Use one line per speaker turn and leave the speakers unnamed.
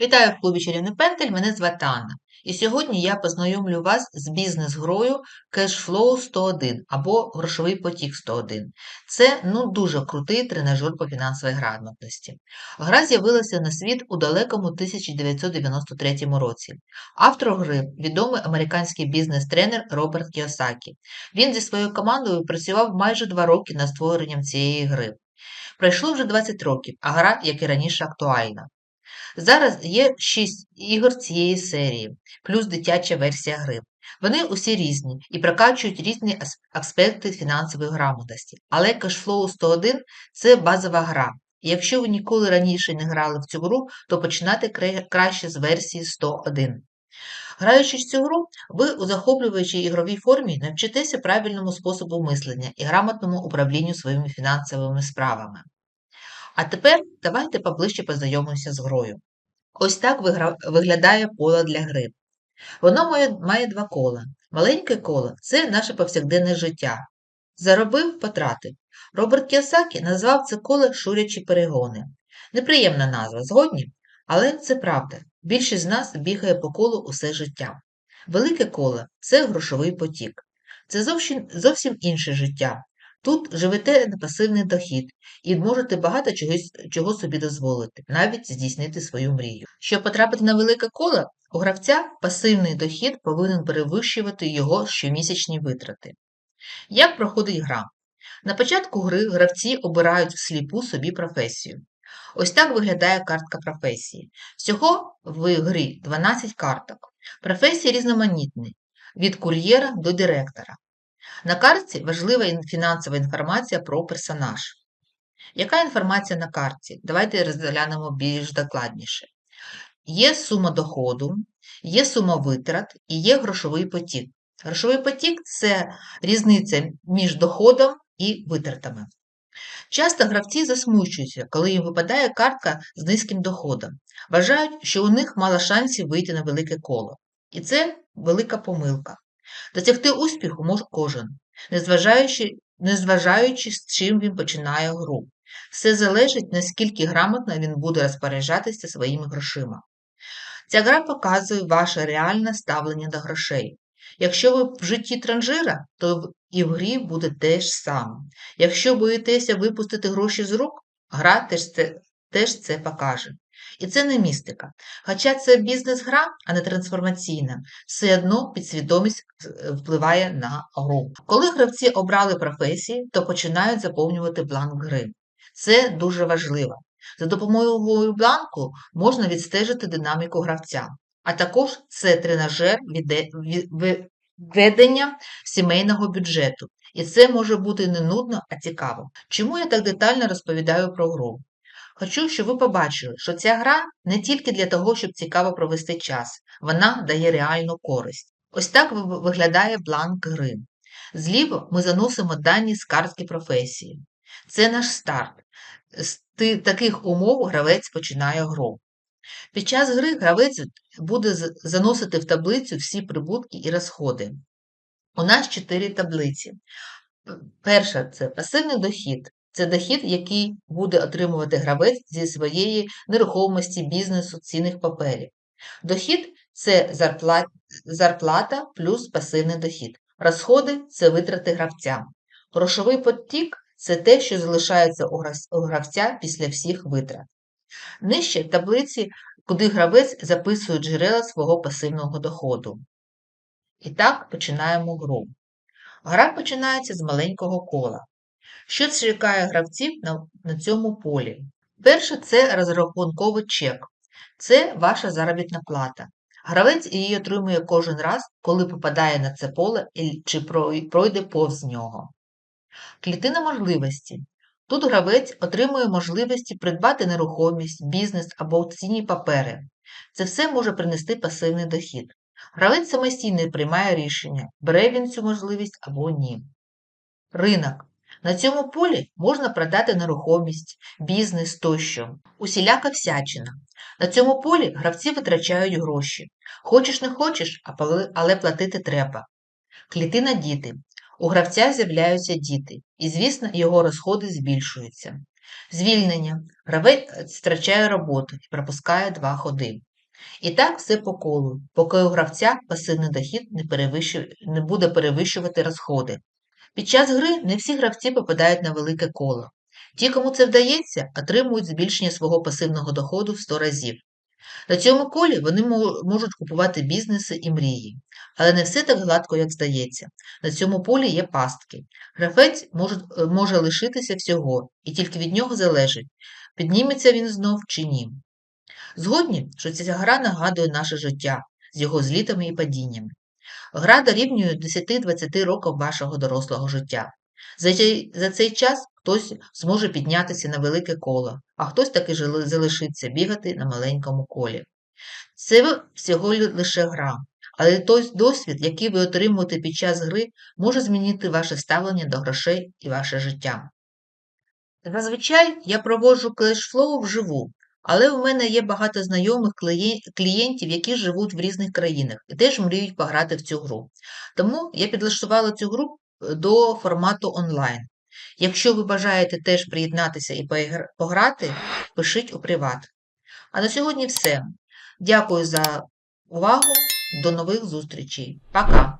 Вітаю в клубі Чарівний Пентель, мене звати Анна. І сьогодні я познайомлю вас з бізнес-грою Cashflow 101 або Грошовий потік 101. Це ну, дуже крутий тренажер по фінансовій грамотності. Гра з'явилася на світ у далекому 1993 році. Автор гри відомий американський бізнес-тренер Роберт Кіосакі. Він зі своєю командою працював майже два роки над створенням цієї гри. Пройшло вже 20 років, а гра, як і раніше, актуальна. Зараз є 6 ігор цієї серії, плюс дитяча версія гри. Вони усі різні і прокачують різні аспекти фінансової грамотності. Але Cashflow 101 це базова гра. Якщо ви ніколи раніше не грали в цю гру, то починати краще з версії 101. Граючи цю гру, ви у захоплюючій ігровій формі навчитеся правильному способу мислення і грамотному управлінню своїми фінансовими справами. А тепер давайте поближче познайомимося з грою. Ось так виглядає поле для гри. Воно має, два кола. Маленьке коло це наше повсякденне життя. Заробив, потратив. Роберт Кіосакі назвав це коло шурячі перегони. Неприємна назва, згодні? Але це правда. Більшість з нас бігає по колу усе життя. Велике коло це грошовий потік. Це зовсім, зовсім інше життя. Тут живете на пасивний дохід і можете багато чогось, чого собі дозволити, навіть здійснити свою мрію. Щоб потрапити на велике коло, у гравця пасивний дохід повинен перевищувати його щомісячні витрати. Як проходить гра? На початку гри гравці обирають всліпу собі професію. Ось так виглядає картка професії. Всього в грі 12 карток. Професії різноманітні від кур'єра до директора. На картці важлива фінансова інформація про персонаж. Яка інформація на картці? Давайте розглянемо більш докладніше. Є сума доходу, є сума витрат і є грошовий потік. Грошовий потік це різниця між доходом і витратами. Часто гравці засмучуються, коли їм випадає картка з низьким доходом. Вважають, що у них мало шансів вийти на велике коло. І це велика помилка. Досягти успіху може кожен, незважаючи, незважаючи з чим він починає гру. Все залежить, наскільки грамотно він буде розпоряджатися своїми грошима. Ця гра показує ваше реальне ставлення до грошей. Якщо ви в житті транжира, то і в грі буде те ж саме. Якщо боїтеся випустити гроші з рук, гра теж це, теж це покаже. І це не містика. Хоча це бізнес-гра, а не трансформаційна, все одно підсвідомість е, впливає на гру. Коли гравці обрали професії, то починають заповнювати бланк гри. Це дуже важливо. За допомогою бланку можна відстежити динаміку гравця, а також це тренажер ведення сімейного бюджету. І це може бути не нудно, а цікаво. Чому я так детально розповідаю про гру? Хочу, щоб ви побачили, що ця гра не тільки для того, щоб цікаво провести час, вона дає реальну користь. Ось так виглядає бланк гри. Зліво ми заносимо дані з картки професії. Це наш старт. З таких умов гравець починає гру. Під час гри гравець буде заносити в таблицю всі прибутки і розходи. У нас чотири таблиці. Перша це пасивний дохід, це дохід, який буде отримувати гравець зі своєї нерухомості, бізнесу, цінних паперів. Дохід це зарплата, зарплата плюс пасивний дохід. Розходи це витрати гравця. Грошовий потік це те, що залишається у гравця після всіх витрат. Нижче таблиці, куди гравець записує джерела свого пасивного доходу. І так починаємо гру. Гра починається з маленького кола. Що чекає гравців на, цьому полі? Перше це розрахунковий чек. Це ваша заробітна плата. Гравець її отримує кожен раз, коли попадає на це поле чи пройде повз нього. Клітина можливості. Тут гравець отримує можливості придбати нерухомість, бізнес або цінні папери. Це все може принести пасивний дохід. Гравець самостійно приймає рішення, бере він цю можливість або ні. Ринок. На цьому полі можна продати нерухомість, бізнес тощо, усіляка всячина. На цьому полі гравці витрачають гроші. Хочеш не хочеш, але платити треба. Клітина діти. У гравця з'являються діти, і, звісно, його розходи збільшуються. Звільнення. Гравець втрачає роботу і пропускає два ходи. І так все по колу, поки у гравця пасивний дохід не, не буде перевищувати розходи. Під час гри не всі гравці попадають на велике коло. Ті, кому це вдається, отримують збільшення свого пасивного доходу в 100 разів. На цьому колі вони можуть купувати бізнеси і мрії. Але не все так гладко, як здається. На цьому полі є пастки. Гравець може, може лишитися всього, і тільки від нього залежить, підніметься він знов чи ні. Згодні, що ця гра нагадує наше життя з його злітами і падіннями. Гра дорівнює 10-20 років вашого дорослого життя. За цей, за цей час хтось зможе піднятися на велике коло, а хтось таки залишиться бігати на маленькому колі. Це всього лише гра, але той досвід, який ви отримуєте під час гри, може змінити ваше ставлення до грошей і ваше життя. Зазвичай я проводжу кешфлоу вживу, але у мене є багато знайомих клієнтів, які живуть в різних країнах і теж мріють пограти в цю гру. Тому я підлаштувала цю гру е, до формату онлайн. Якщо ви бажаєте теж приєднатися і пограти, пишіть у приват. А на сьогодні все. Дякую за увагу. До нових зустрічей. Пока!